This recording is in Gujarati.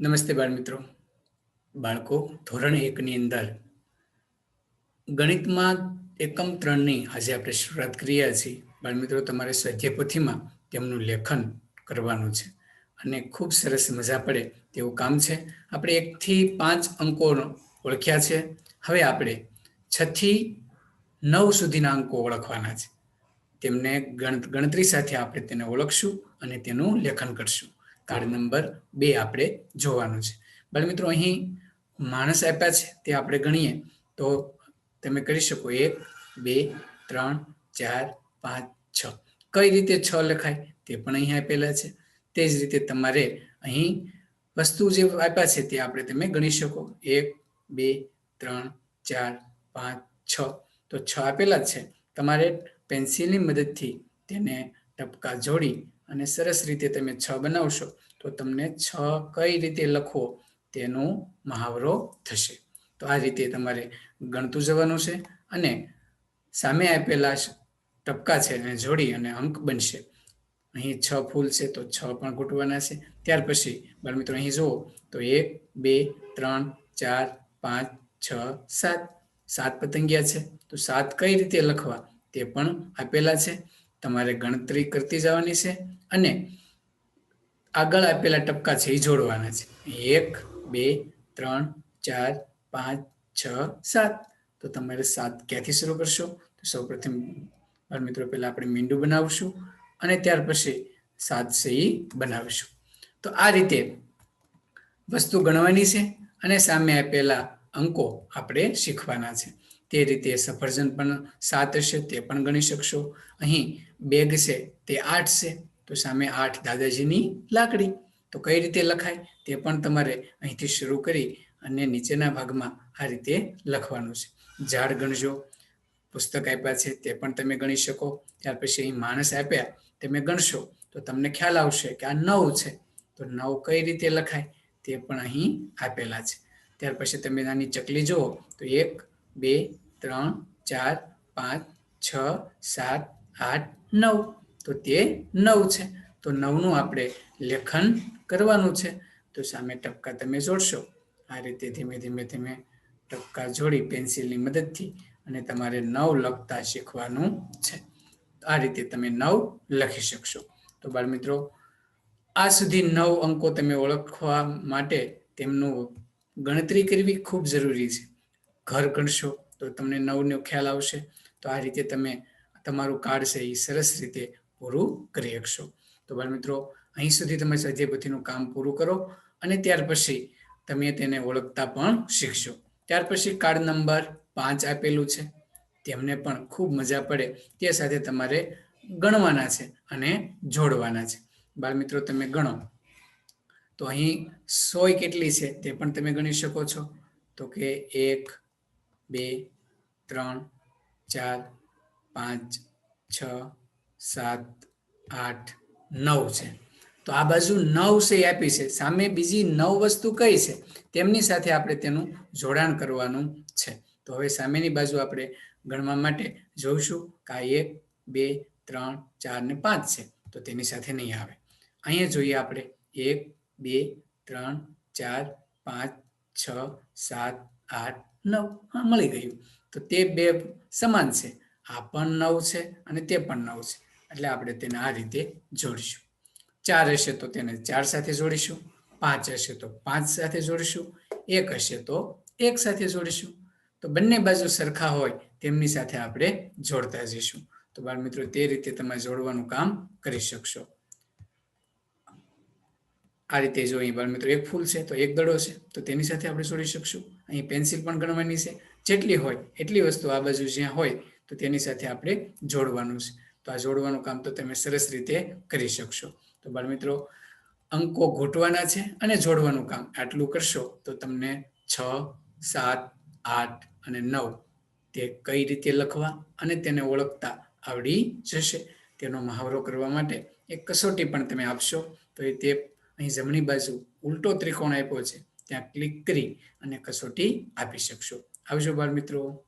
નમસ્તે બાળ મિત્રો બાળકો, ધોરણ એકની અંદર ગણિતમાં એકમ ત્રણની આજે આપણે શરૂઆત કરીએ છીએ. બાળ મિત્રો તમારે સ્વાધ્યાય તેમનું લેખન કરવાનું છે અને ખૂબ સરસ મજા પડે તેવું કામ છે. આપણે એકથી પાંચ અંકો ઓળખ્યા છે. હવે આપણે છથી નવ સુધીના અંકો ઓળખવાના છે. તેમને ગણતરી સાથે આપણે તેને ઓળખશું અને તેનું લેખન કરશું. કાર્ડ નંબર બે આપણે જોવાનું છે. બાળ મિત્રો, અહીં માણસ આપ્યા છે, તે આપણે ગણીએ. તો તમે કરી શકો એક, બે, ત્રણ, ચાર, પાંચ, છ. કઈ રીતે છ લખાય? તે પણ અહીં આપેલા છે. તે જ રીતે તમારે અહીં વસ્તુ જે આપ્યા છે તે આપણે તમે ગણી શકો. એક, બે, ત્રણ, ચાર, પાંચ, છ. તો છ આપેલા છે. તમારે પેન્સિલની મદદથી તેને ટપકા જોડી અને સરસ રીતે તમે છ બનાવશો, તો તમને છ કઈ રીતે લખવો તેનો મહાવરો થશે. તો આ રીતે તમારે ગણતું જવાનું છે અને સામે આપેલા ટપકા છે એને જોડી અને અંક બનશે. અહીં છ ફૂલ છે તો છ પણ ઘૂંટવાના છે. ત્યાર પછી, બાળ મિત્રો, અહીં જુઓ, તો એક, બે, ત્રણ, ચાર, પાંચ, છ, સાત. સાત પતંગિયા છે. તો સાત કઈ રીતે લખવા તે પણ આપેલા છે. તમારે ગણતરી કરતી જવાની છે અને આગળ આપેલા ટપકા છે એ જોડવાના છે. એક, બે, ત્રણ, ચાર, પાંચ, છ, સાત. તો તમારે સાત ક્યાંથી શરૂ કરશો? તો સૌ પ્રથમ મિત્રો, પહેલાં આપણે મીંડું બનાવશું અને ત્યાર પછી સાત છે એ બનાવીશું. તો આ રીતે વસ્તુ ગણવાની છે અને સામે આપેલા અંકો આપણે શીખવાના છે. તે રીતે સફરજન પણ સાત હશે તે પણ ગણી શકશો. અહીં બેગ છે, તે આઠ છે, તો સામે આઠ દાદાજીની લાકડી. તો કઈ રીતે લખાય? તે પણ તમારે અહીંથી શરૂ કરી અને નીચેના ભાગમાં આ રીતે લખવાનું છે. ઝાડ ગણજો. પુસ્તક આપ્યા છે, તે પણ તમે ગણી શકો. ત્યાર પછી અહીં માણસ આપ્યા, તમે ગણશો. તો તમને ખ્યાલ આવશે કે આ નવ છે. તો નવ કઈ રીતે લખાય? તે પણ અહીં આપેલા છે. ત્યાર પછી તમે નાની ચકલી જુઓ. તો એક, બે ત્રણ, ચાર, પાંચ, છ, સાત, આઠ, નવ. તો તે નવ છે. તો નવનું આપણે લેખન કરવાનું છે. તો સામે ટપકા તમે જોડશો. આ રીતે ધીમે ધીમે ધીમે ટપકા જોડી પેન્સિલની મદદથી અને તમારે નવ લખતા શીખવાનું છે. આ રીતે તમે નવ લખી શકશો. તો બાળ મિત્રો આ સુધી નવ અંકો તમે ઓળખવા માટે તેમનું ગણતરી કરવી ખૂબ જરૂરી છે. ઘર ગણશો. તો તમને નવનો ખ્યાલ આવશે, તો આ રીતે તમે તમારું કાર્ડ છે એ સરસ રીતે પૂરું કરી શકશો. તો બાળ મિત્રો, અહીં સુધી તમે સ્વાધ્યાયપોથીનું કામ પૂરું કરો અને ત્યાર પછી તમે તેને ઓળખતા પણ શીખશો. ત્યાર પછી કાર્ડ નંબર પાંચ આપેલું છે. તેમને પણ ખૂબ મજા પડે, તે સાથે તમારે ગણવાના છે અને જોડવાના છે. બાળ મિત્રો, તમે ગણો. તો અહીં સોય કેટલી છે તે પણ તમે ગણી શકો છો. તો કે એક બે, ત્રણ, ચાર, પાંચ, છ, સાત, આઠ, નવ છે. તો આ બાજુ નવ છે આપી છે. સામે બીજી નવ વસ્તુ કઈ છે? તેમની સાથે આપણે તેનું જોડાણ કરવાનું છે. તો હવે સામેની બાજુ આપણે ગણવા માટે જોઈશું કે આ એક, બે, ત્રણ, ચાર ને પાંચ છે. તો તેની સાથે નહીં આવે. અહીંયા જોઈએ આપણે એક, બે, ત્રણ, ચાર, પાંચ, છ, સાત આઠ, નવ, હા, મળી ગયું. તો તે બે સમાન છે. આ પણ નવ છે અને તે પણ નવ છે. એટલે આપણે તેને આ રીતે જોડીશું. ચાર હશે તો તેને ચાર સાથે જોડીશું. પાંચ હશે તો પાંચ સાથે જોડીશું. એક હશે તો એક સાથે જોડીશું. તો બંને બાજુ સરખા હોય તેમની સાથે આપણે જોડતા જઈશું. તો બાળ મિત્રો તે રીતે તમે જોડવાનું કામ કરી શકશો. આ રીતે જો અહીં બાળ મિત્રો એક ફૂલ છે, તો એક દડો છે, તો તેની સાથે આપણે છોડી શકશું. અહીં પેન્સિલ પણ ગણવાની છે. જેટલી હોય એટલી વસ્તુ આ બાજુ જ્યાં હોય, તો તેની સાથે આપણે જોડવાનું છે. તો આ જોડવાનું કામ તો તમે સરસ રીતે કરી શકશો. તો બાળ મિત્રો અંકો ઘૂંટવાના છે અને જોડવાનું કામ. આટલું કરશો તો તમને છ, સાત, આઠ અને નવ તે કઈ રીતે લખવા અને તેને ઓળખતા આવડી જશે. તેનો મહાવરો કરવા માટે એક કસોટી પણ તમે આપશો. તો એ તે અહીં જમણી બાજુ ઉલટો ત્રિકોણ આપ્યો છે. ત્યાં ક્લિક કરી અને કસોટી આપી શકશો. આવજો બાળ મિત્રો